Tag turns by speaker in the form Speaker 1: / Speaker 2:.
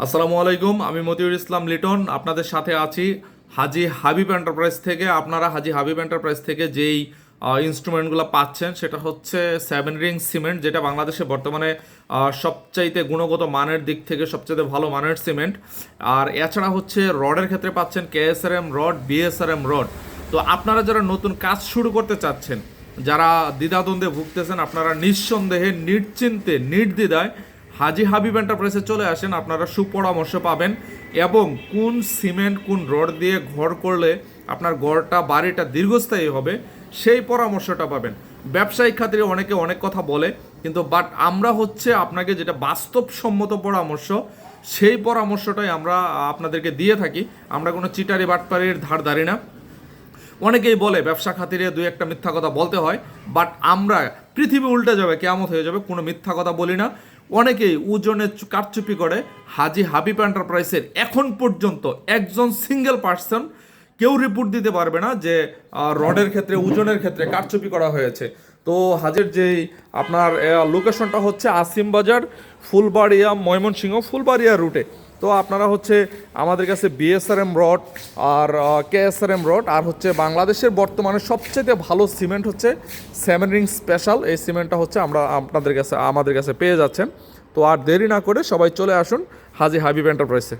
Speaker 1: আসসালামু আলাইকুম, আমি মতিউর ইসলাম লিটন, আপনাদের সাথে আছি হাজি হাবিব এন্টারপ্রাইজ থেকে। আপনারা হাজি হাবিব এন্টারপ্রাইজ থেকে যেই ইনস্ট্রুমেন্টগুলো পাচ্ছেন, সেটা হচ্ছে সেভেন রিং সিমেন্ট, যেটা বাংলাদেশে বর্তমানে সবচাইতে গুণগত মানের দিক থেকে সবচাইতে ভালো মানের সিমেন্ট। আর এছাড়া হচ্ছে রডের ক্ষেত্রে পাচ্ছেন কেএসআরএম রড, বিএসআরএম রড। তো আপনারা যারা নতুন কাজ শুরু করতে চাচ্ছেন, যারা দ্বিধাদ্বন্দ্বে ভুগতেছেন, আপনারা নিঃসন্দেহে, নিশ্চিন্তে, নির্দ্বিধায় হাজি হাবিব এন্টারপ্রাইসে চলে আসেন। আপনারা সুপরামর্শ পাবেন এবং কোন সিমেন্ট, কোন রড দিয়ে ঘর করলে আপনার ঘরটা, বাড়িটা দীর্ঘস্থায়ী হবে, সেই পরামর্শটা পাবেন। ব্যবসায়িক খাতিরে অনেকে অনেক কথা বলে, কিন্তু বাট আমরা হচ্ছে আপনাকে যেটা বাস্তবসম্মত পরামর্শ, সেই পরামর্শটাই আমরা আপনাদেরকে দিয়ে থাকি। আমরা কোনো চিটারি বাটপারির ধার ধারি না। অনেকেই বলে, ব্যবসা খাতিরে দুই একটা মিথ্যা কথা বলতে হয় বাট আমরা পৃথিবী উল্টে যাবে কেমন হয়ে যাবে, কোনো মিথ্যা কথা বলি না। অনেকেই ওজনে কারচুপি করে, হাজি হাবিব এন্টারপ্রাইজের এখন পর্যন্ত একজন সিঙ্গেল পার্সন কেউ রিপোর্ট দিতে পারবে না যে রডের ক্ষেত্রে ওজনের ক্ষেত্রে কারচুপি করা হয়েছে। তো হাজের যেই আপনার লোকেশনটা হচ্ছে আসিম বাজার, ফুলবাড়িয়া, ময়মনসিংহ, ফুলবাড়িয়া রুটে তো আপনারা হচ্ছে আমাদের কাছে বিএসআরএম রড আর কেএসআরএম রড, আর হচ্ছে বাংলাদেশের বর্তমানে সবচেয়ে ভালো সিমেন্ট হচ্ছে সেভেন রিং স্পেশাল এই সিমেন্টটা হচ্ছে আমরা আপনাদের কাছে, আমাদের কাছে পেয়ে যাচ্ছেন। তো আর দেরি না করে সবাই চলে আসুন হাজি হাবিব এন্টারপ্রাইসে